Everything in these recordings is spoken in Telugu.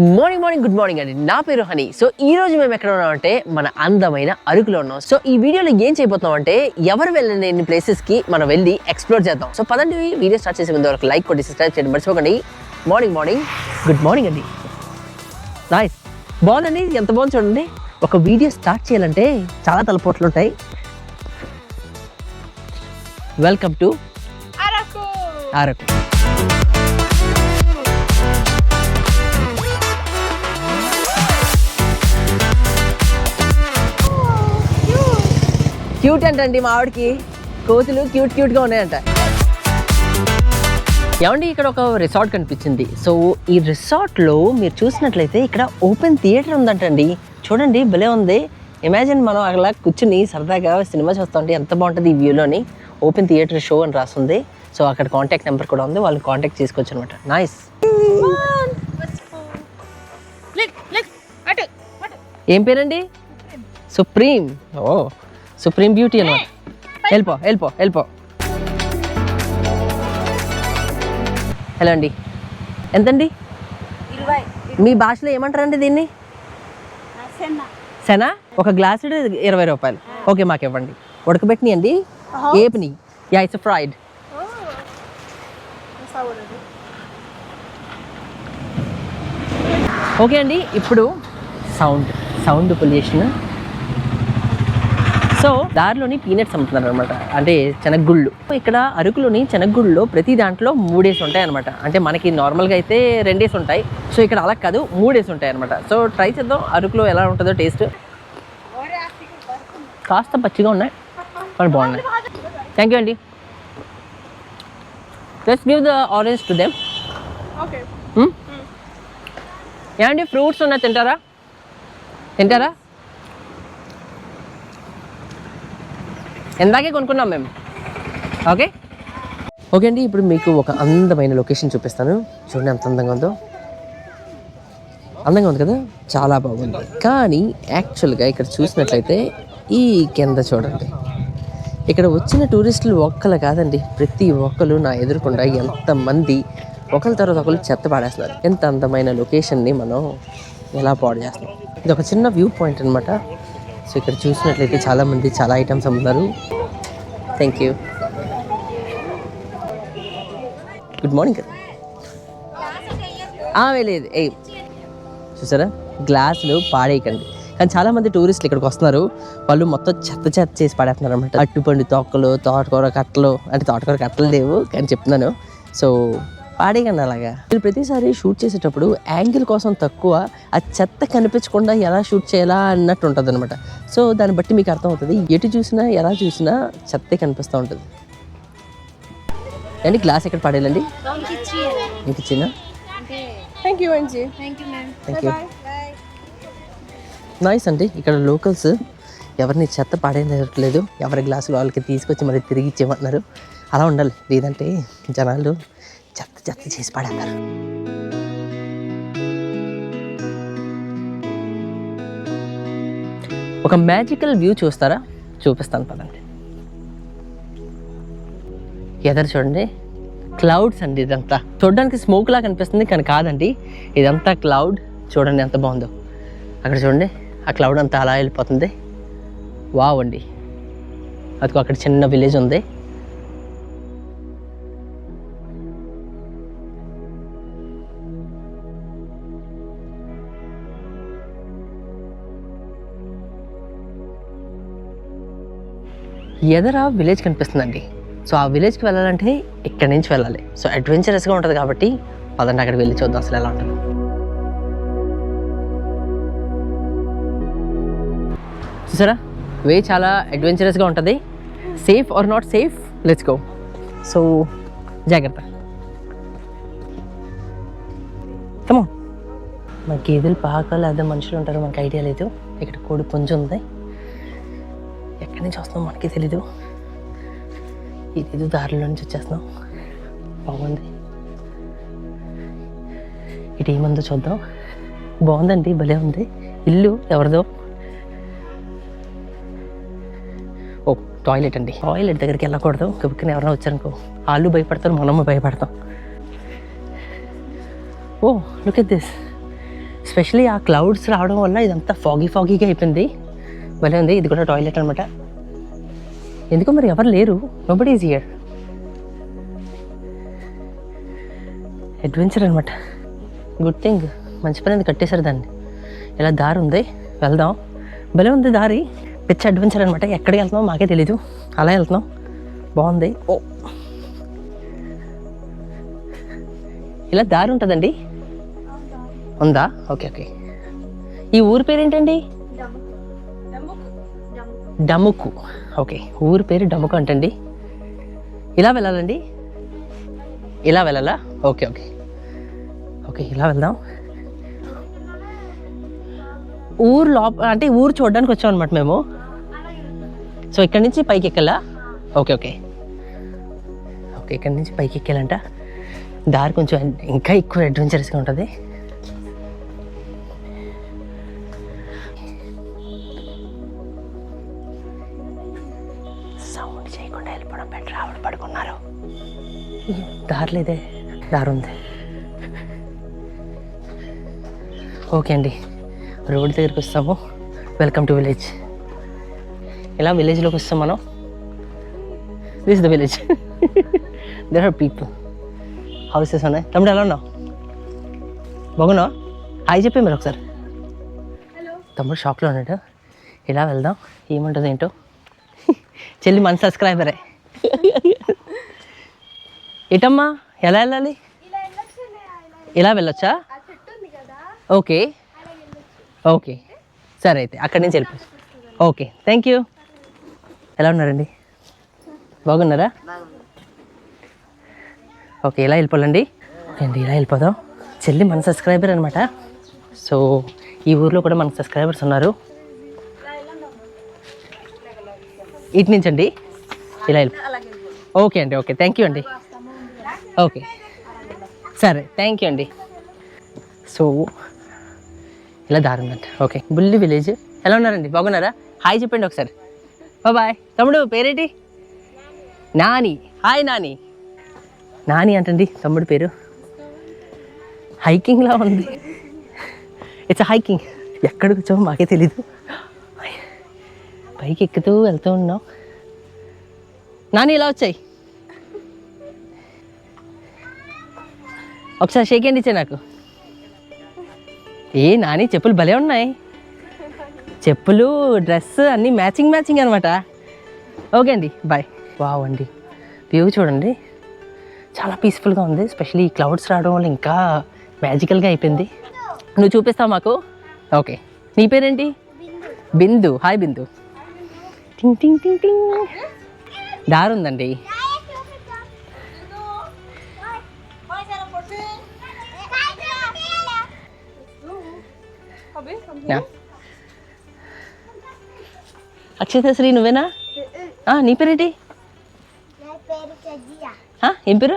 మార్నింగ్ మార్నింగ్ గుడ్ మార్నింగ్ అండి. నా పేరు హనీ. సో ఈ రోజు మేము ఎక్కడ ఉన్నామంటే మన అందమైన అరకులో ఉన్నాం. సో ఈ వీడియోలో ఏం చేయబోతున్నాం అంటే ఎవరు వెళ్ళలేని ప్లేసెస్కి మనం వెళ్ళి ఎక్స్ప్లోర్ చేద్దాం. సో పదండి వీడియో స్టార్ట్ చేసే ముందు ఒక లైక్ కొట్టి సబ్స్క్రైబ్ చేయండి మర్చిపోకండి. మార్నింగ్ మార్నింగ్ గుడ్ మార్నింగ్ అండి. నైస్ బాగుందండి? ఎంత బాగుంది చూడండి. ఒక వీడియో స్టార్ట్ చేయాలంటే చాలా తలపోట్లు ఉంటాయి. Welcome to Araku. Araku. Cute అంటండి మా ఆవిడకి కోతులు క్యూట్ క్యూట్గా ఉన్నాయంట. ఏమండి ఇక్కడ ఒక రిసార్ట్ కనిపించింది. సో ఈ రిసార్ట్లో మీరు చూసినట్లయితే ఇక్కడ ఓపెన్ థియేటర్ ఉందంటండి. చూడండి భలే ఉంది. ఇమాజిన్ మనం అలా కూర్చుని సరదాగా సినిమా చూస్తుంటే ఎంత బాగుంటుంది ఈ వ్యూలోని. ఓపెన్ థియేటర్ షో అని రాస్తుంది సో అక్కడ కాంటాక్ట్ నెంబర్ కూడా ఉంది. వాళ్ళని కాంటాక్ట్ చేసుకోవచ్చు అనమాట నైస్ ఏం పేరండి? సుప్రీం. ఓ. సుప్రీం బ్యూటీ అనమాట వెళ్ళిపో వెళ్ళిపో వెళ్ళిపో హలో అండి? ఎంతండి మీ భాషలో ఏమంటారండి దీన్ని? సనా. ఒక గ్లాసు ఇరవై రూపాయలు. ఓకే మాకు ఇవ్వండి. ఉడకబెట్టినాయి అండి? ఏపిని. యా ఇట్స్ ఫ్రైడ్ ఓకే అండి ఇప్పుడు సౌండ్ సౌండ్ పొల్యూషన్ సో దారిలోని పీనట్స్ అమ్ముతున్నారు అనమాట అంటే శనగగుళ్ళు ఇక్కడ అరకులోని శనగగుళ్ళలో ప్రతి దాంట్లో మూడేసి ఉంటాయి అనమాట అంటే మనకి నార్మల్గా అయితే రెండేసి ఉంటాయి. సో ఇక్కడ అలా కాదు మూడేసి ఉంటాయి అనమాట సో ట్రై చేద్దాం అరకులో ఎలా ఉంటుందో టేస్ట్. కాస్త పచ్చిగా ఉన్నాయి కానీ బాగున్నాయి. థ్యాంక్ యూ అండి let's give the orange to them okay ఏమండి ఫ్రూట్స్ ఉన్నాయి తింటారా? తింటారా? ఎందాకే కొనుక్కున్నాం మేము. ఓకే? ఓకే అండి ఇప్పుడు మీకు ఒక అందమైన లొకేషన్ చూపిస్తాను. చూడండి ఎంత అందంగా ఉందో. అందంగా ఉంది కదా? చాలా బాగుంది. కానీ యాక్చువల్గా ఇక్కడ చూసినట్లయితే ఈ కింద చూడండి. ఇక్కడ వచ్చిన టూరిస్టులు ఒక్కరు కాదండి ప్రతి ఒక్కరు నా ఎదురుకుండా ఎంతమంది ఒకరి తర్వాత ఒకరు చెత్త పాడేస్తున్నారు. ఎంత అందమైన లొకేషన్ని మనం ఎలా పాడు చేస్తున్నాం. ఇది ఒక చిన్న వ్యూ పాయింట్ అనమాట సో ఇక్కడ చూసినట్లయితే చాలామంది చాలా ఐటమ్స్ అమ్ముతారు. థ్యాంక్ యూ గుడ్ మార్నింగ్ లేదు ఏ చూసారా? గ్లాసులు పాడేయకండి. కానీ చాలా మంది టూరిస్టులు ఇక్కడికి వస్తున్నారు. వాళ్ళు మొత్తం చెత్త చెత్త చేసి పడేస్తున్నారు అనమాట అట్టుపండు తొక్కలు తోటకూర కట్టలు అంటే తోటకూర కట్టలు లేవు కానీ చెప్తున్నాను. సో పాడేయకండి అలాగా. మీరు ప్రతిసారి షూట్ చేసేటప్పుడు యాంగిల్ కోసం తక్కువ ఆ చెత్త కనిపించకుండా ఎలా షూట్ చేయాలా అన్నట్టు ఉంటుంది అనమాట సో దాన్ని బట్టి మీకు అర్థమవుతుంది ఎటు చూసినా ఎలా చూసినా చెత్తే కనిపిస్తూ ఉంటుంది. అండి గ్లాస్ ఎక్కడ పడేయాలండి? మీకు ఇచ్చిన thank you Anji thank you ma'am thank you nice అండి ఇక్కడ లోకల్స్ ఎవరిని చెత్త పడేయట్లేదు ఎవరి గ్లాసులు వాళ్ళకి తీసుకొచ్చి మరి తిరిగి ఇచ్చేయమంటున్నారు. అలా ఉండాలి లేదంటే జనాలు చెత్త చెత్త చేసి పడేస్తారు. ఒక మ్యాజికల్ వ్యూ చూస్తారా? చూపిస్తాను పదండి. ఎదరు చూడండి. క్లౌడ్స్ అండి ఇదంతా. చూడడానికి స్మోక్ లాగా కనిపిస్తుంది కానీ కాదండి. ఇదంతా క్లౌడ్. చూడండి ఎంత బాగుందో. అక్కడ చూడండి. ఆ క్లౌడ్ అంతా అలా వెళ్ళిపోతుంది. వావ్ అండి. అదిగో అక్కడ చిన్న విలేజ్ ఉంది. ఎదర విలేజ్ కనిపిస్తుందండి. సో ఆ విలేజ్కి వెళ్ళాలంటే ఇక్కడి నుంచి వెళ్ళాలి. సో అడ్వెంచరస్గా ఉంటుంది కాబట్టి పదండి అక్కడికి వెళ్ళి చూద్దాం అసలు ఎలా ఉంటుంది. చూసారా? వే చాలా అడ్వెంచరస్గా ఉంటుంది. Safe or not safe let's go so జాగ్రత్త. కమో మన గేదెలు పాక అదే మనుషులు ఉంటారు మనకి ఐడియా లేదు. ఇక్కడ కోడి పుంజు ఉంది. ఎక్కడి నుంచి వస్తున్నాం మనకి తెలీదు. ఇదేదో దారిలో నుంచి వచ్చేస్తున్నాం బాగుంది. ఇటు ఏముందో చూద్దాం. బాగుందండి భలే ఉంది. ఇల్లు ఎవరిదో? ఓ టాయిలెట్ అండి. టాయిలెట్ దగ్గరికి వెళ్ళకూడదు. గబుక్కుని ఎవరైనా వచ్చారనుకో. వాళ్ళు భయపడతారు మనము భయపడతాం. Oh look at this specially ఆ క్లౌడ్స్ రావడం వల్ల ఇదంతా ఫాగీ ఫాగీగా అయిపోయింది. భలే ఉంది. ఇది కూడా టాయిలెట్ అనమాట ఎందుకో మరి ఎవరు లేరు? నోబడి ఈజ్ హియర్ అడ్వెంచర్ అనమాట గుడ్ థింగ్ మంచి పని కట్టేశారు దాన్ని. ఇలా దారి ఉంది? వెళ్దాం. భలే ఉంది దారి. పిచ్చి అడ్వెంచర్ అనమాట ఎక్కడికి వెళ్తున్నాం మాకే తెలీదు. అలా వెళ్తున్నాం. బాగుంది. ఓ. ఇలా దారి ఉంటుందండి? ఉందా? ఓకే ఓకే ఈ ఊరి పేరు ఏంటండి డముకు. ఓకే ఊరి పేరు డముకు అంటండి. ఇలా వెళ్ళాలండి? ఇలా వెళ్ళాలా? Okay okay. ఓకే ఇలా వెళ్దాం. ఊరు లోప అంటే ఊరు చూడడానికి వచ్చాం అనమాట మేము. సో ఇక్కడి నుంచి పైకి ఎక్కాలా ఓకే ఓకే. ఓకే ఇక్కడి నుంచి పైకి ఎక్కాలంట దారి కొంచెం ఇంకా ఎక్కువ అడ్వెంచరస్గా ఉంటుంది. అయ్యో, దారి లేదే దారి ఉంది ఓకే అండి రోడ్ దగ్గరికి వస్తాము. వెల్కమ్ టు విలేజ్ ఇలా విలేజ్లోకి వస్తాం మనం? This the village there are people houses ఉన్నాయి. తమ్ముడు ఎలా ఉన్నావు? బాగున్నావా? హాయ్ చెప్పి మీరు ఒకసారి. తమ్ముడు షాప్లో ఉన్నాడు. ఇలా వెళ్దాం? ఏముంటుంది ఏంటో? చెల్లి మన సబ్స్క్రైబరే ఇటమ్మా ఎలా వెళ్ళాలి? ఇలా వెళ్ళొచ్చా. ఓకే. ఓకే. సరే అయితే అక్కడి నుంచి వెళ్ళిపో. ఓకే. Thank you. ఎలా ఉన్నారండి? బాగున్నారా? ఓకే ఇలా వెళ్ళిపోవాలండి? అండి ఇలా వెళ్ళిపోదాం? చెల్లి మన సబ్స్క్రైబర్ అనమాట సో ఈ ఊర్లో కూడా మనకు సబ్స్క్రైబర్స్ ఉన్నారు. ఇటు నుంచి అండి ఇలా వెళ్ళి ఓకే అండి ఓకే. థ్యాంక్ యూ అండి. ఓకే. సరే థ్యాంక్ యూ అండి. సో ఇలా దారి ఓకే బుల్లి విలేజ్. ఎలా ఉన్నారండి? బాగున్నారా? హాయ్ చెప్పండి ఒకసారి. బాయ్ తమ్ముడు పేరేంటి? నాని. హాయ్ నాని. నాని అంటండి తమ్ముడు పేరు. హైకింగ్లా ఉంది. ఇట్స్ హైకింగ్ ఎక్కడికి వచ్చామో మాకే తెలీదు. పైకి ఎక్కుతూ వెళ్తూ ఉన్నాం. నాని ఇలా వచ్చాయి? ఒకసారి షేక్ హ్యాండ్ ఇచ్చే నాకు. ఏ నాని చెప్పులు భలే ఉన్నాయి. చెప్పులు డ్రెస్ అన్నీ మ్యాచింగ్ మ్యాచింగ్ అనమాట ఓకే అండి బాయ్. వావ్ అండి. వ్యూ చూడండి. చాలా పీస్ఫుల్గా ఉంది. స్పెషల్లీ ఈ క్లౌడ్స్ రావడం వల్ల ఇంకా మ్యాజికల్గా అయిపోయింది. నువ్వు చూపిస్తావు మాకు? ఓకే. నీ పేరేంటి? బిందు. హాయ్ బిందు. టింగ్ టింగ్ టింగ్ టింగ్ దారి ఉందండి యా. శ్రీ నువ్వేనా? నీ పేరేంటి? ఏం పేరు?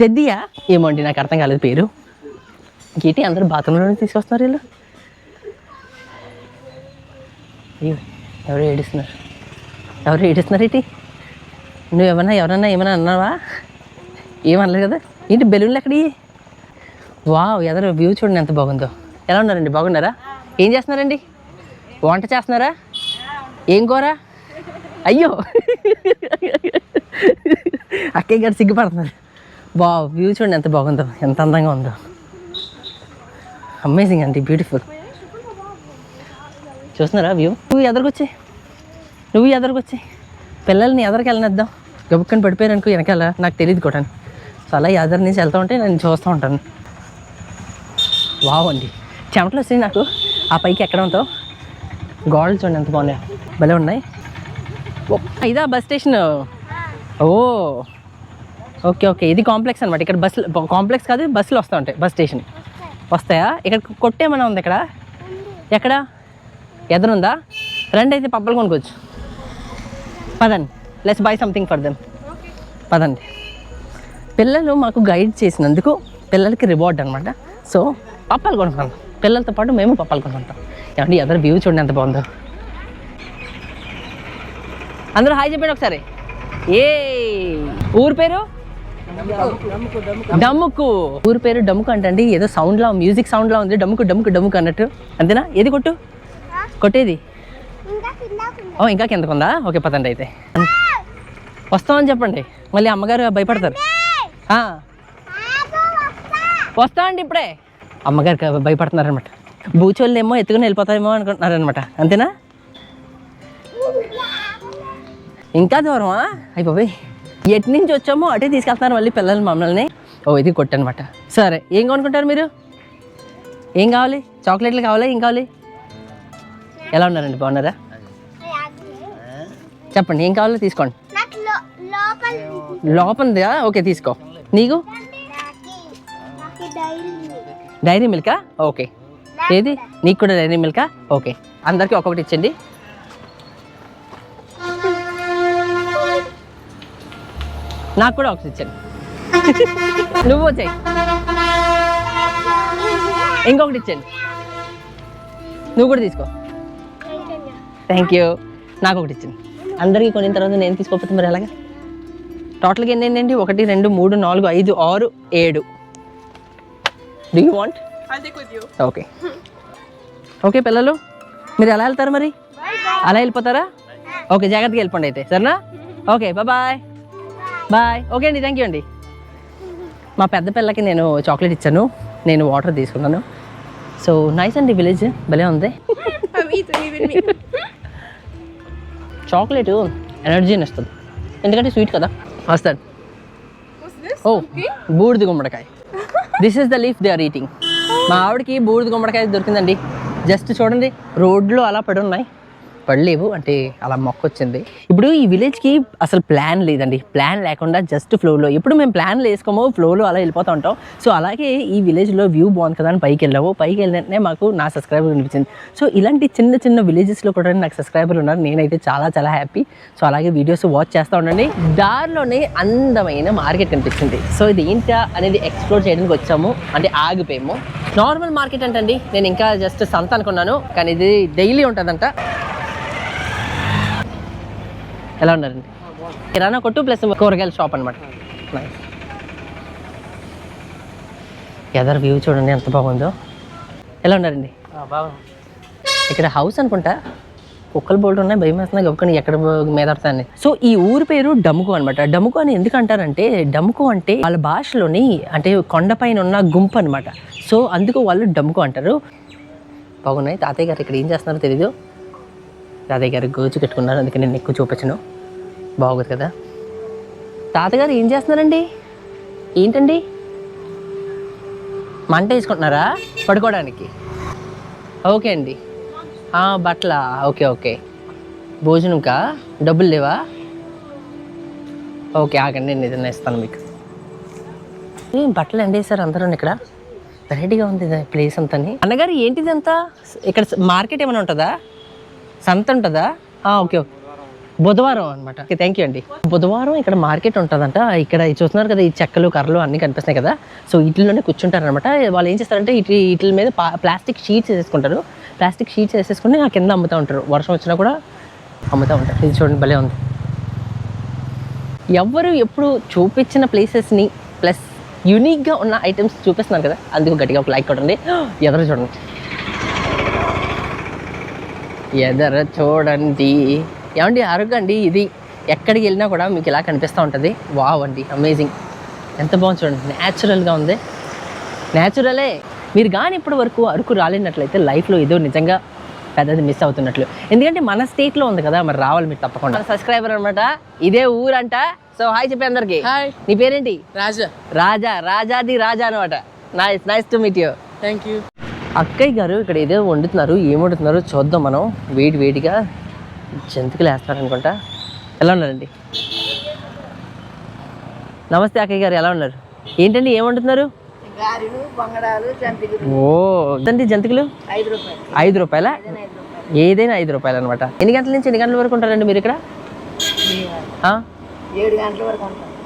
తెద్దియా? ఏమో అండి నాకు అర్థం కాలేదు పేరు. ఏంటి అందరూ బాత్రూంలోనే తీసుకొస్తున్నారు వీళ్ళు? అయ్యో ఎవరు ఏడుస్తున్నారు? ఎవరు ఏడుస్తున్నారు ఏంటి? నువ్వు ఏమన్నా ఎవరన్నా ఏమైనా అన్నావా? ఏమనలేదు కదా? ఏంటి బెలూన్లు ఎక్కడి వావ్ ఎదరు వ్యూ చూడండి ఎంత బాగుందో. ఎలా ఉన్నారండి? బాగున్నారా? ఏం చేస్తున్నారండి? వంట చేస్తున్నారా? ఏం కూర? అయ్యో! అక్కయ్య గారు సిగ్గుపడుతున్నారు. బా వ్యూ చూడండి ఎంత బాగుందో ఎంత అందంగా ఉందో. అమేజింగ్ అండి బ్యూటిఫుల్ చూస్తున్నారా వ్యూ? నువ్వు ఎదరికొచ్చి. నువ్వు ఎదరికొచ్చి. పిల్లల్ని ఎదరికి వెళ్ళనిద్దాం. గబుక్కని పడిపోయారు అనుకో వెనకాల నాకు తెలియదు కూడా. సో అలా ఎదరి నుంచి వెళ్తూ ఉంటే నేను చూస్తూ ఉంటాను. వావ్ అండి. చెమటలు వస్తాయి నాకు. ఆ పైకి ఎక్కడంతో గోడలు చూడండి ఎంత బాగున్నాయి. భలే ఉన్నాయి. ఇదా bus station? Oh okay okay. ఇది కాంప్లెక్స్ అనమాట ఇక్కడ బస్సు కాంప్లెక్స్ కాదు బస్సులు వస్తూ ఉంటాయి బస్ స్టేషన్. వస్తాయా? ఇక్కడ కొట్టేమన్నా ఉంది ఇక్కడ? ఎక్కడ? ఎదురుందా రండి అయితే పప్పలు కొనుక్కోవచ్చు. పదండి. Let's buy something for them పదండి. పిల్లలు మాకు గైడ్ చేసినందుకు పిల్లలకి రివార్డ్ అనమాట సో పప్పాలు కొనుక్కుంటాం పిల్లలతో పాటు మేము పప్పాలు ఉంటాం ఏమండి ఎదరు వ్యూ చూడండి ఎంత బాగుందో. అందరూ హాయ్ చెప్పండి ఒకసారి. ఏ ఊరు పేరు? డమ్ముకు. ఊరి పేరు డమ్ముకు అంటండి ఏదో సౌండ్లా మ్యూజిక్ సౌండ్లా ఉంది. డమ్ముకు డమ్ముకు డమ్ముకు అన్నట్టు. అంతేనా? ఏది కొట్టు? కొట్టేది? ఓ ఇంకా కిందకు ఉందా? ఓకే పదండి అయితే. వస్తామని చెప్పండి. మళ్ళీ అమ్మగారు భయపడతారు. వస్తామండి వస్తా అండి ఇప్పుడే. అమ్మగారికి భయపడుతున్నారు అనమాట బూచోళ్ళు ఏమో ఎత్తుకుని వెళ్ళిపోతాయేమో అనుకుంటున్నారు అనమాట అంతేనా? ఇంకా దూరమా? అయిపోయి ఎటు నుంచి వచ్చామో అటే తీసుకెళ్తున్నారు మళ్ళీ పిల్లలు మమ్మల్ని. ఓ ఇది కొట్టనమాట సరే ఏం కొనుక్కుంటారు మీరు? ఏం కావాలి? చాక్లెట్లు కావాలా? ఏం కావాలి? ఎలా ఉన్నారండి? బాగున్నారా? చెప్పండి ఏం కావాలో తీసుకోండి. లోపలిదా? ఓకే తీసుకో. నీకు? నాకు డైరీ మిల్కా? ఓకే. ఏది? నీకు కూడా డైరీ మిల్కా? ఓకే. అందరికీ ఒక్కొక్కటి ఇచ్చండి నాకు కూడా ఒకటి ఇచ్చండి నువ్వు వచ్చాయి. ఇంకొకటి ఇచ్చండి నువ్వు కూడా తీసుకో. థ్యాంక్ యూ నాకు ఒకటి ఇచ్చింది అందరికీ కొనిన తర్వాత నేను తీసుకోకపోతే మరి ఎలాగా? టోటల్గా ఎన్ని ఏంటండి ఒకటి రెండు మూడు నాలుగు ఐదు ఆరు ఏడు. Do you want I'll take with you. Okay okay పిల్లలు. మీరు ఎలా వెళ్తారు మరి? అలా వెళ్ళిపోతారా? ఓకే జాగ్రత్తగా వెళ్ళిపోండి అయితే. సరేనా? ఓకే బాయ్ బాయ్ ఓకే అండి థ్యాంక్ యూ అండి. మా పెద్ద పిల్లకి నేను చాక్లెట్ ఇచ్చాను. నేను వాటర్ తీసుకున్నాను. సో నైస్ అండి విలేజ్ భలే ఉంది. చాక్లెట్ ఎనర్జీని ఇస్తుంది. ఎందుకంటే స్వీట్ కదా. వస్తాడు? ఓ బూడిద గుమ్మడికాయ. This is the leaf they are eating మా ఆవిడకి బూడిద గుమ్మడికాయ దొరికిందండి. జస్ట్ చూడండి రోడ్లు అలా పడి ఉన్నాయి. పడలేవు. అంటే అలా మొక్క వచ్చింది ఇప్పుడు ఈ విలేజ్కి అసలు ప్లాన్ లేదండి. ప్లాన్ లేకుండా జస్ట్ ఫ్లోలో ఎప్పుడు మేము ప్లాన్లు వేసుకోమో ఫ్లోలో అలా వెళ్ళిపోతూ ఉంటాం. సో అలాగే ఈ విలేజ్లో వ్యూ బాగుంది కదా అని పైకి వెళ్ళాము పైకి వెళ్ళినట్టే మాకు నా సబ్స్క్రైబర్ అనిపించింది సో ఇలాంటి చిన్న చిన్న విలేజెస్లో కూడా నాకు సబ్స్క్రైబర్లు ఉన్నారు. నేనైతే చాలా చాలా హ్యాపీ. సో అలాగే వీడియోస్ వాచ్ చేస్తూ ఉండండి. దారిలోనే అందమైన మార్కెట్ కనిపించింది. సో ఇది ఏంటా అనేది ఎక్స్ప్లోర్ చేయడానికి వచ్చాము. అంటే ఆగిపోయాము. నార్మల్ మార్కెట్ అంటండి. నేను ఇంకా జస్ట్ సంత అనుకున్నాను. కానీ ఇది డైలీ ఉంటుందంట. ఎలా ఉన్నారండి కిరాణా కొట్టు ప్లస్ కూరగాయల షాప్ అనమాట ఎదర్ వ్యూ చూడండి ఎంత బాగుందో. ఎలా ఉన్నారండి? ఇక్కడ హౌస్ అనుకుంటా. కుక్కలు బోల్డ్ ఉన్నాయి భయం వేస్తున్నాయి గబుకొని ఎక్కడ మీద పడతాయని. సో ఈ ఊరి పేరు డముకు అనమాట డముకు అని ఎందుకు అంటారంటే డముకు అంటే వాళ్ళ భాషలోని అంటే కొండపైన ఉన్న గుంపు అనమాట సో అందుకు వాళ్ళు డముకు అంటారు. బాగున్నాయి. తాతయ్య గారు ఇక్కడ ఏం చేస్తున్నారో తెలీదు. తాతయ్య గారు గోచు కట్టుకున్నారు. అందుకే నేను ఎక్కువ చూపించను. బాగోదు కదా. తాతగారు ఏం చేస్తున్నారండి? ఏంటండి? మంట వేసుకుంటున్నారా? పడుకోవడానికి. ఓకే అండి. బట్టల? Okay okay. భోజనంకా డబ్బులు లేవా? ఓకే ఆగండి నేను ఏదైనా ఇస్తాను మీకు. ఏం బట్టలు ఎండేసారు అందరూ ఇక్కడ? వెరైటీగా ఉంది ప్లేస్ అంతా. అన్నగారు ఏంటిది అంతా ఇక్కడ మార్కెట్ ఏమైనా ఉంటుందా? సంత ఉంటుందా ఓకే ఓకే. బుధవారం అనమాట థ్యాంక్ యూ అండి. బుధవారం ఇక్కడ మార్కెట్ ఉంటుందంట. ఇక్కడ చూస్తున్నారు కదా ఈ చెక్కలు కర్రలు అన్నీ కనిపిస్తున్నాయి కదా. సో వీటిలోనే కూర్చుంటారు అనమాట వాళ్ళు ఏం చేస్తారంటే ఇటు వీటి మీద ప్లాస్టిక్ షీట్స్ వేసేసుకుంటారు. ప్లాస్టిక్ షీట్స్ వేసేసుకుని ఆ కింద అమ్ముతూ ఉంటారు. వర్షం వచ్చినా కూడా అమ్ముతూ ఉంటారు. ఇది చూడండి భలే ఉంది. ఎవరు ఎప్పుడు చూపించిన ప్లేసెస్ని ప్లస్ యూనిక్గా ఉన్న ఐటమ్స్ చూపిస్తున్నారు కదా. అందుకు గట్టిగా ఒక లైక్ కొట్టండి. ఎదరు చూడండి. ఎదర చూడండి. ఏమండి అరగండి ఇది. ఎక్కడికి వెళ్ళినా కూడా మీకు ఇలా కనిపిస్తూ ఉంటుంది. వావ్ అండి అమేజింగ్. ఎంత బాగుంది చూడండి న్యాచురల్గా ఉంది. న్యాచురలే. మీరు కానీ ఇప్పటి వరకు అరకు రాలేనట్లయితే లైఫ్లో ఏదో నిజంగా పెద్దది మిస్ అవుతున్నట్లు. ఎందుకంటే మన స్టేట్లో ఉంది కదా మరి రావాలి మీరు తప్పకుండా. సబ్స్క్రైబర్ అనమాట ఇదే ఊరంట. సో హాయ్ చెప్పి అందరికి. హాయ్. నీ పేరేంటి? రాజా. రాజా రాజాది రాజా అనమాట nice nice to meet you thank you అక్కయ్య గారు ఇక్కడ ఏదో వండుతున్నారు ఏం వండుతున్నారో చూద్దాం మనం. వేడి వేడిగా జంతికలు వేస్తున్నారు అనుకుంటా. ఎలా ఉన్నారండి? నమస్తే అక్కయ్య గారు ఎలా ఉన్నారు? ఏంటండి ఏం వండుతున్నారు? ఓ ఎంతండి జంతికలు? ఐదు రూపాయలు. ఏదైనా ఐదు రూపాయలు. అనమాట ఎన్ని గంటల నుంచి ఎన్ని గంటల వరకు ఉంటారండి మీరు ఇక్కడ?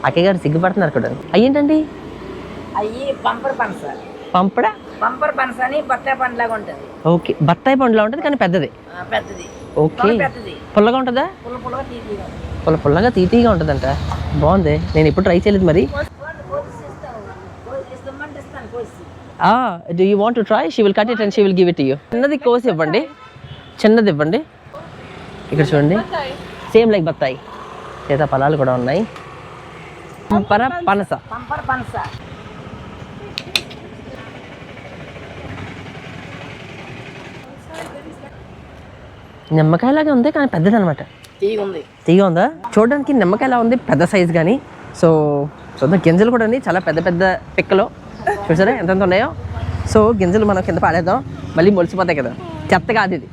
అక్కయ్య గారు సిగ్గుపడుతున్నారు కూడా అయ్యేంటండి? పంపడా? బంపర్ పనస అని బత్తాయి పండులాగా ఉంటుంది. ఓకే. బత్తాయి పండులా ఉంటుంది కానీ పెద్దది? పెద్దది. ఓకే. పుల్లగా ఉంటుందా? పుల్ల పుల్లగా తీతీగా పుల్ల పుల్లగా ఉంటుందంట. బాగుంది. నేను ఇప్పుడు ట్రై చేయలేదు మరి. Do you want to try she will cut it and she will give it you చిన్నది కోసి ఇవ్వండి. చిన్నది ఇవ్వండి. ఇక్కడ చూడండి. సేమ్ లైక్ బత్తాయి. చేత ఫలాలు కూడా ఉన్నాయి. పంపర పనస. పంపర పనస. నిమ్మకాయలాగే ఉంది కానీ పెద్దది అనమాట తీగ ఉంది. తీగ ఉందా? చూడడానికి నిమ్మకాయలా ఉంది పెద్ద సైజ్ కానీ సో చూద్దాం గింజలు కూడా ఉన్నాయి చాలా పెద్ద పెద్ద పిక్కలు. చూసారా ఎంత ఎంత ఉన్నాయో? సో గింజలు మనం కింద పాడేద్దాం మళ్ళీ మొలిసిపోతాయి కదా. చెత్త కాదు ఇది.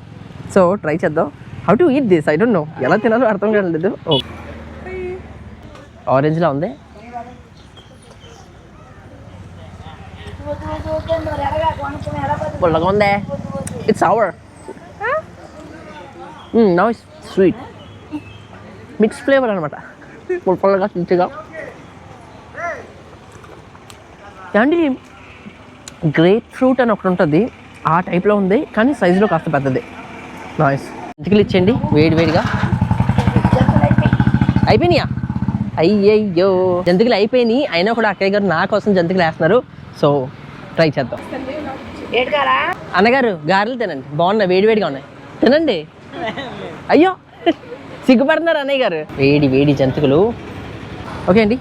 సో ట్రై చేద్దాం. How to eat this I don't know ఎలా తినాలో అర్థం కాలేదు ఓ. ఆరెంజ్లా ఉంది. పుల్లగా ఉందే. It's our no it's sweet mix flavour అనమాట పుల్లగా తింటుగా అండి గ్రేప్ ఫ్రూట్ అని ఒకటి ఉంటుంది. ఆ టైప్లో ఉంది కానీ సైజులో కాస్త పెద్దది. నాయిస్ జంతికలు ఇచ్చేయండి వేడి వేడిగా. అయిపోయినాయా? అయ్యయ్యో. జంతికలు అయిపోయినాయి. అయినా కూడా అక్కయ్య గారు నా కోసం జంతికలు వేస్తున్నారు. సో ట్రై చేద్దాం. అన్నగారు గారెలు తినండి. బాగున్నాయి వేడి వేడిగా ఉన్నాయి. తినండి. అయ్యో సిగ్గుపడుతున్నారు అన్నయ్య గారు. వేడి వేడి జంతికలు. ఓకే అండి.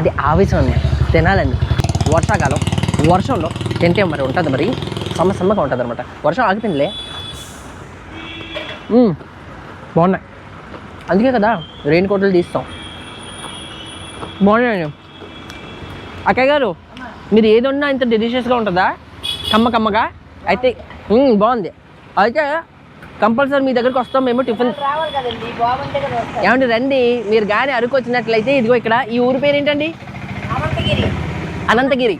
అది ఆవేశం అండి తినాలండి. వర్షాకాలం వర్షంలో తింటే మరి ఉంటుంది మరి. సమ్మ సమ్మగా ఉంటుంది అనమాట వర్షం ఆగుతుందిలే బాగున్నాయి. అందుకే కదా రెయిన్ కోట్లు తీస్తాం. బాగున్నాయి అక్కయ్య గారు మీరు ఏది ఇంత డెలిషియస్గా ఉంటుందా? కమ్మ కమ్మగా? అయితే బాగుంది. అయితే కంపల్సరీ మీ దగ్గరికి వస్తాం మేము టిఫిన్. ఏమండి రండి మీరు కానీ అరకు వచ్చినట్లయితే ఇదిగో ఇక్కడ ఈ ఊరి పేరు ఏంటండి అనంతగిరి.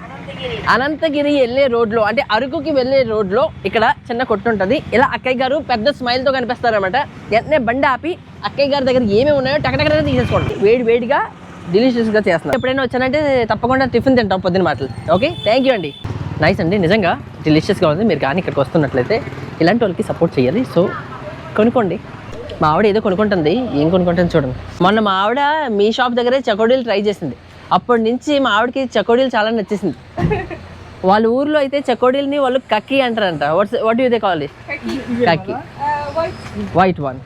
అనంతగిరి. వెళ్ళే రోడ్లో అంటే అరకుకి వెళ్ళే రోడ్లో ఇక్కడ చిన్న కొట్టు ఉంటుంది. ఇలా అక్కయ్య గారు పెద్ద స్మైల్తో కనిపిస్తారనమాట వెంటనే బండి ఆపి అక్కయ్య గారి దగ్గర ఏమేమి ఉన్నాయో టకటకనే తీసేసుకోండి. వేడి వేడిగా డిలీషియస్గా చేస్తున్నారు. ఎప్పుడైనా వచ్చానంటే తప్పకుండా టిఫిన్ తింటాం పొద్దున మాటలు. ఓకే? థ్యాంక్ యూ అండి. నైస్ అండి నిజంగా. డిలీషియస్గా ఉంది. మీరు కానీ ఇక్కడికి వస్తున్నట్లయితే ఇలాంటి వాళ్ళకి సపోర్ట్ చేయాలి. సో కొనుక్కోండి. మా ఆవిడ ఏదో కొనుక్కుంటుంది. ఏం కొనుక్కుంటుంది చూడండి. మొన్న మా ఆవిడ మీ షాప్ దగ్గరే చకోడీలు ట్రై చేసింది. అప్పటి నుంచి మా ఆవిడకి చకోడీలు చాలా నచ్చేసింది. వాళ్ళ ఊర్లో అయితే చకోడీలని వాళ్ళు కక్కి అంటారంట. What's what you they call Kakki. White one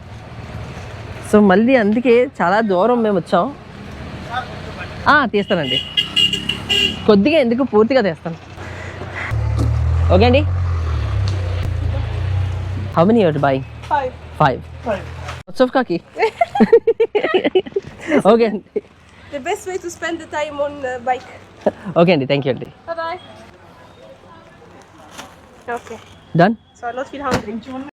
so మళ్ళీ అందుకే చాలా దూరం మేము వచ్చాం. తీస్తానండి. కొద్దిగా ఎందుకు? పూర్తిగా తీస్తాను. ఓకే అండి how many year by Five. Five watts of కాకి ఓకే అండి The best way to spend the time on uh, bike. Okay అండి థ్యాంక్ యూ అండి Bye bye. Okay, done so I not feel hungry.